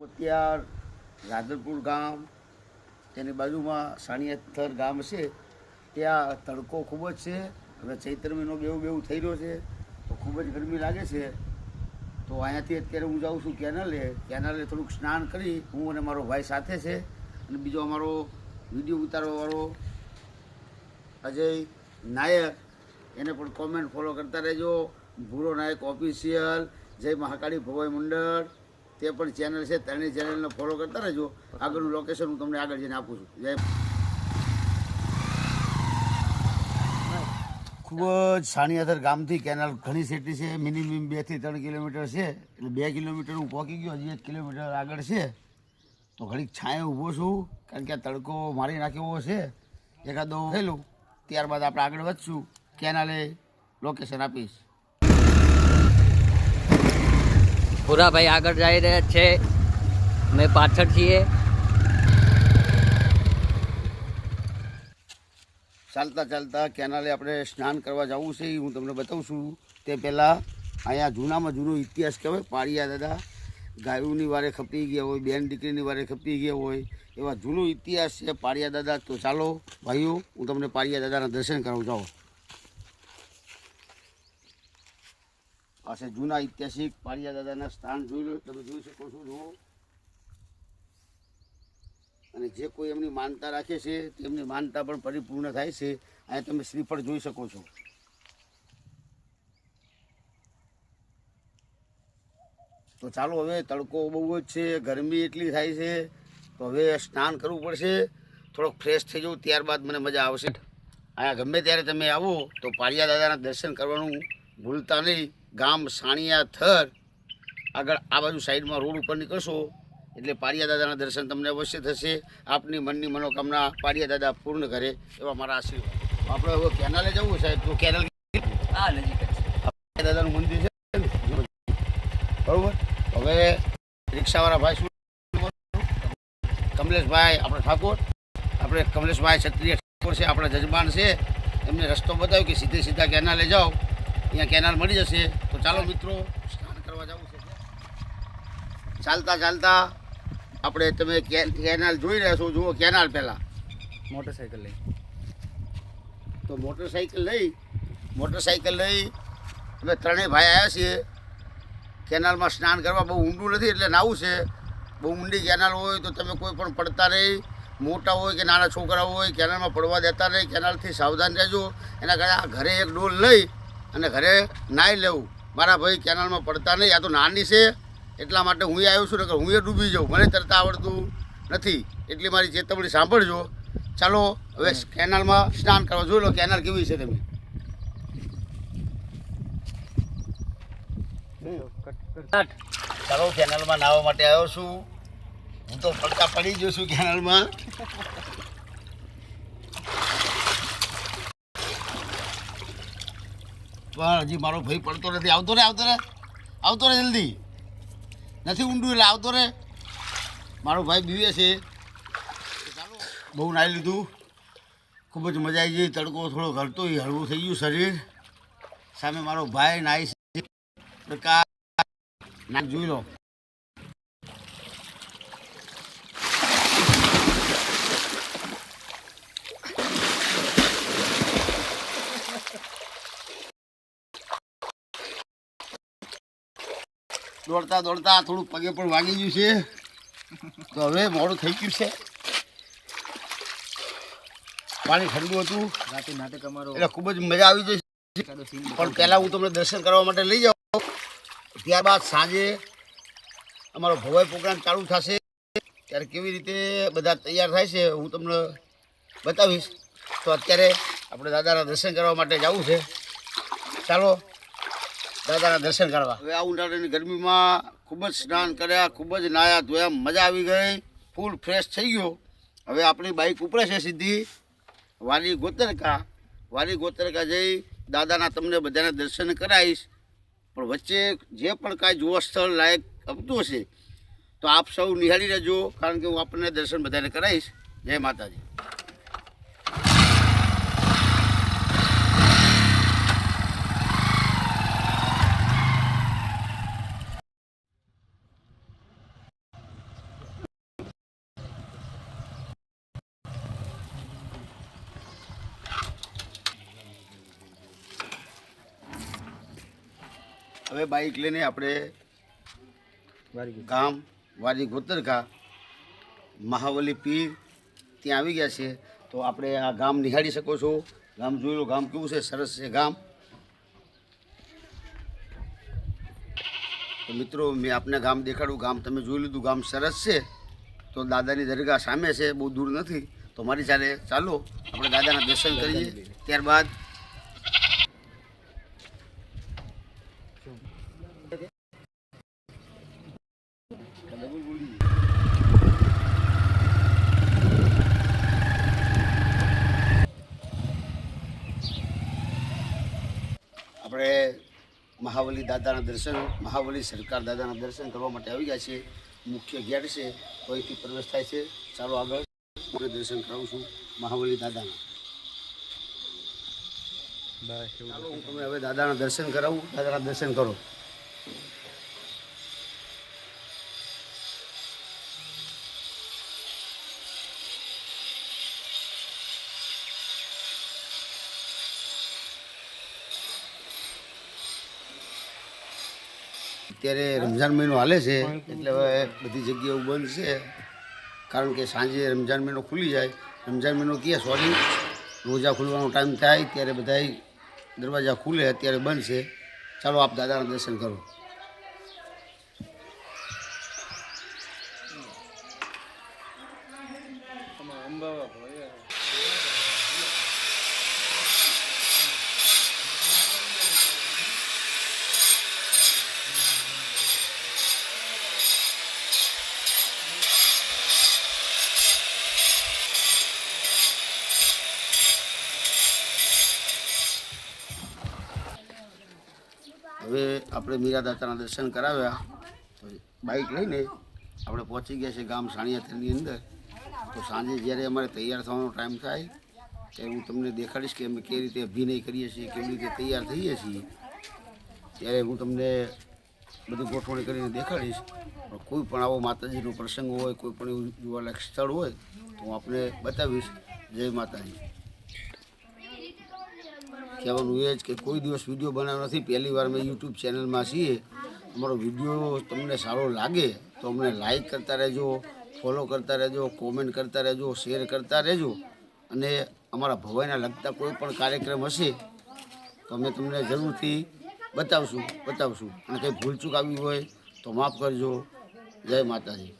કોતિયાર રાધનપુર ગામ, તેની બાજુમાં સાણિયાથર ગામ છે. ત્યાં તડકો ખૂબ જ છે. હવે ચૈત્ર મહિનો બેવું બેવું થઈ રહ્યો છે, તો ખૂબ જ ગરમી લાગે છે. તો અહીંયાથી અત્યારે હું જાઉં છું કેનાલે. કેનાલે થોડુંક સ્નાન કરી હું અને મારો ભાઈ સાથે છે અને બીજો અમારો વીડિયો ઉતારવાવાળો અજય નાયક, એને પણ કોમેન્ટ ફોલો કરતા રહેજો. ભૂરો નાયક ઓફિશિયલ જય મહાકાળી ભવાઈ મંડળ. તે પણ ચેનલ છે, ત્રણેય ચેનલને ફોલો કરતા રહેજો. આગળનું લોકેશન હું તમને આગળ જઈને આપું છું. જય ખૂબ જ સાણિયાધર ગામથી કેનાલ ઘણી સેટી છે મિનિમમ બેથી ત્રણ કિલોમીટર છે, એટલે બે કિલોમીટર હું પહોંચી ગયો, હજી એક કિલોમીટર આગળ છે. તો ઘડીક છાંયે ઊભો છું, કારણ કે આ તડકો મારી નાખ્યો છે. એકાદો થયેલું ત્યારબાદ આપણે આગળ વધશું. કેનાલે લોકેશન આપીશ. ભૂરાભાઈ આગળ જઈ રહ્યા છે. અમે પાછળ છીએ. ચાલતા ચાલતા કેનાલે આપણે સ્નાન કરવા જવું છે, હું તમને બતાવું છું. તે પહેલાં અહીંયા જૂનામાં જૂનો ઇતિહાસ કહેવાય, પાળિયા દાદા ગાયોની વારે ખપી ગયા હોય, બેન દીકરીની વારે ખપી ગયા હોય. એવા જૂનો ઇતિહાસ છે પાળિયા દાદા. તો ચાલો ભાઈઓ, હું તમને પાળિયા દાદાના દર્શન કરાવું, જાઓ. છે જૂના ઐતિહાસિક પાળિયા દાદાના સ્થાન જોઈ લો, તમે જોઈ શકો છો, જુઓ. અને જે કોઈ એમની માનતા રાખે છે, તેમની માનતા પણ પરિપૂર્ણ થાય છે. અહીંયા તમે શ્રીફળ જોઈ શકો છો. તો ચાલો હવે તડકો બહુ જ છે, ગરમી એટલી થાય છે, તો હવે સ્નાન કરવું પડશે. થોડોક ફ્રેશ થઈ જવું ત્યારબાદ મને મજા આવશે. અહીંયા ગમે ત્યારે તમે આવો, તો પાળિયા દાદાના દર્શન કરવાનું ભૂલતા નહીં. ગામ સાણિયા થર. આગળ આ બાજુ સાઈડમાં રોડ ઉપર નીકળશો. એટલે પાડિયા દાદાના દર્શન તમને અવશ્ય થશે. આપની મનની મનોકામના પાડિયા દાદા પૂર્ણ કરે એવા મારા આશીર્વાદ. આપણે હવે કેનાલે જવું સાહેબ? તો કેનાલ હા નજીક દાદાનું મંદિર છે બરાબર બરોબર? હવે રિક્ષાવાળા ભાઈ શું કમલેશભાઈ આપણે ઠાકોર. આપણે કમલેશભાઈ ક્ષત્રિય ઠાકોર છે આપણા જજમાન છે. એમને રસ્તો બતાવ્યો કે સીધે સીધા કેનાલે જાઓ. અહીંયા કેનાલ મળી જશે. તો ચાલો મિત્રો સ્નાન કરવા જવું છે. ચાલતા ચાલતા આપણે તમે કેનાલ જોઈ રહ્યા છો જુઓ કેનાલ પહેલાં. મોટરસાઇકલ લઈ. તો મોટરસાઇકલ લઈ મોટરસાઇકલ લઈ અમે ત્રણેય ભાઈ આવ્યા છીએ. કેનાલમાં સ્નાન કરવા બહુ ઊંડું નથી એટલે નાવું છે. બહુ ઊંડી કેનાલ હોય તો તમે કોઈ પણ પડતા નહીં. મોટા હોય કે નાના છોકરા હોય કેનાલમાં પડવા દેતા નહીં. કેનાલથી સાવધાન રહેજો. એના કરતાં ઘરે એક ડોલ લઈ અને ઘરે નાહી લેવું. મારા ભાઈ કેનાલમાં પડતા નહીં. આ તો નાની છે. એટલા માટે હું આવ્યો છું, નકર હું એ ડૂબી જાઉં. મને તરતા આવડતું નથી. એટલી મારી ચેતવણી સાંભળજો. ચાલો, હવે કેનાલમાં સ્નાન કરવા. જોઈ લો કેનાલ કેવી છે તમે. ચાલો, કેનાલમાં નાહવા માટે આવ્યો છું. હું તો પડતા પડી ગયો છું કેનાલમાં. પણ હજી મારો ભાઈ પડતો નથી. આવતો રે આવતો રે. આવતો રે જલ્દી. નથી ઊંડું એટલે આવતો રે. મારો ભાઈ બીવે છે. બહુ નાહી લીધું. ખૂબ જ મજા આવી ગઈ. તડકો થોડો ઘરતો હળવું થઈ ગયું શરીર. સામે મારો ભાઈ નાહી છે. જોઈ લો. દોડતા દોડતા થોડું પગે પણ વાગી ગયું છે. તો હવે મોડું થઈ ગયું છે. પાણી ઠંડુ હતું. રાતે નાટક અમારો એટલે ખૂબ જ મજા આવી જશે પણ પહેલાં હું તમને દર્શન કરવા માટે લઈ જાઉં. ત્યારબાદ સાંજે અમારો ભવાઈ પ્રોગ્રામ ચાલુ થશે. ત્યારે કેવી રીતે બધા તૈયાર થાય છે હું તમને બતાવીશ. તો અત્યારે આપણે દાદાના દર્શન કરવા માટે જવું છે. ચાલો. દાદાના દર્શન કરવા. હવે આ ઉનાળાની ગરમીમાં ખૂબ જ સ્નાન કર્યા, ખૂબ જ નાયા ધોયા, મજા આવી ગઈ, ફૂલ ફ્રેશ થઈ ગયો. હવે આપણી બાઇક ઉપડે છે સીધી. વાલી ગોતરકા વાલી ગોતરકા જઈ દાદાના તમને બધાને દર્શન કરાવીશ. પણ વચ્ચે જે પણ કાંઈ જોવા સ્થળ લાયક આવતું હશે, તો આપ સૌ નિહાળી રહેજો, કારણ કે હું આપણને દર્શન બધાને કરાવીશ. જય માતાજી. હવે બાઇક લઈને આપણે ગામ વાડી ગોતરકા મહાવલી પીર ત્યાં આવી ગયા છે. તો આપણે આ ગામ નિહાળી શકો છો. ગામ જોઈ લો ગામ કેવું છે? સરસ છે ગામ. તો મિત્રો મેં આપને ગામ દેખાડું ગામ તમે જોઈ લીધું ગામ સરસ છે. તો દાદાની દરગાહ સામે છે બહુ દૂર નથી. તો મારી સાથે ચાલો આપણે દાદાના દર્શન કરીએ. ત્યારબાદ આપણે મહાબલી દાદાના દર્શન મહાબલી સરકાર દાદાના દર્શન કરવા માટે આવી ગયા છે મુખ્ય ગેટ છે તો અહીંથી પ્રવેશ થાય છે. ચાલો આગળ મને દર્શન કરાવું છું મહાબલી દાદાના. ચાલો હું તમે હવે દાદાના દર્શન કરાવું. દાદાના દર્શન કરો. અત્યારે રમઝાન મહિનો હાલે છે, એટલે હવે બધી જગ્યાઓ બંધ છે. કારણ કે સાંજે રમઝાન મહિનો ખુલી જાય. રમઝાન મહિનો ક્યાં, સોરી, રોજા ખુલવાનો ટાઈમ થાય ત્યારે બધા દરવાજા ખુલે, અત્યારે બંધ છે. ચાલો આપ દાદાના દર્શન કરો. હવે આપણે મીરા દાતાના દર્શન કરાવ્યા. તો બાઇક લઈને આપણે પહોંચી ગયા છે ગામ સાણિયાથરની અંદર. તો સાંજે જ્યારે અમારે તૈયાર થવાનો ટાઈમ થાય, ત્યારે હું તમને દેખાડીશ કે અમે કેવી રીતે અભિનય કરીએ છીએ, કેવી રીતે તૈયાર થઈએ છીએ. ત્યારે હું તમને બધું ગોઠવણી કરીને દેખાડીશ. પણ કોઈ પણ આવો માતાજીનો પ્રસંગ હોય, કોઈ પણ એવું જોવાલાયક સ્થળ હોય, તો હું આપને બતાવીશ. જય માતાજી. કહેવાનું એ જ કે કોઈ દિવસ વીડિયો બનાવ્યો નથી. પહેલી વાર મેં યુટ્યુબ ચેનલમાં છીએ. અમારો વીડિયો તમને સારો લાગે તો અમને લાઈક કરતા રહેજો ફોલો કરતા રહેજો કોમેન્ટ કરતા રહેજો શેર કરતા રહેજો. અને અમારા ભવાઈના લગતા કોઈ પણ કાર્યક્રમ હશે તો અમે તમને જરૂરથી બતાવશું બતાવશું. અને કંઈ ભૂલચૂક આવી હોય તો માફ કરજો. જય માતાજી.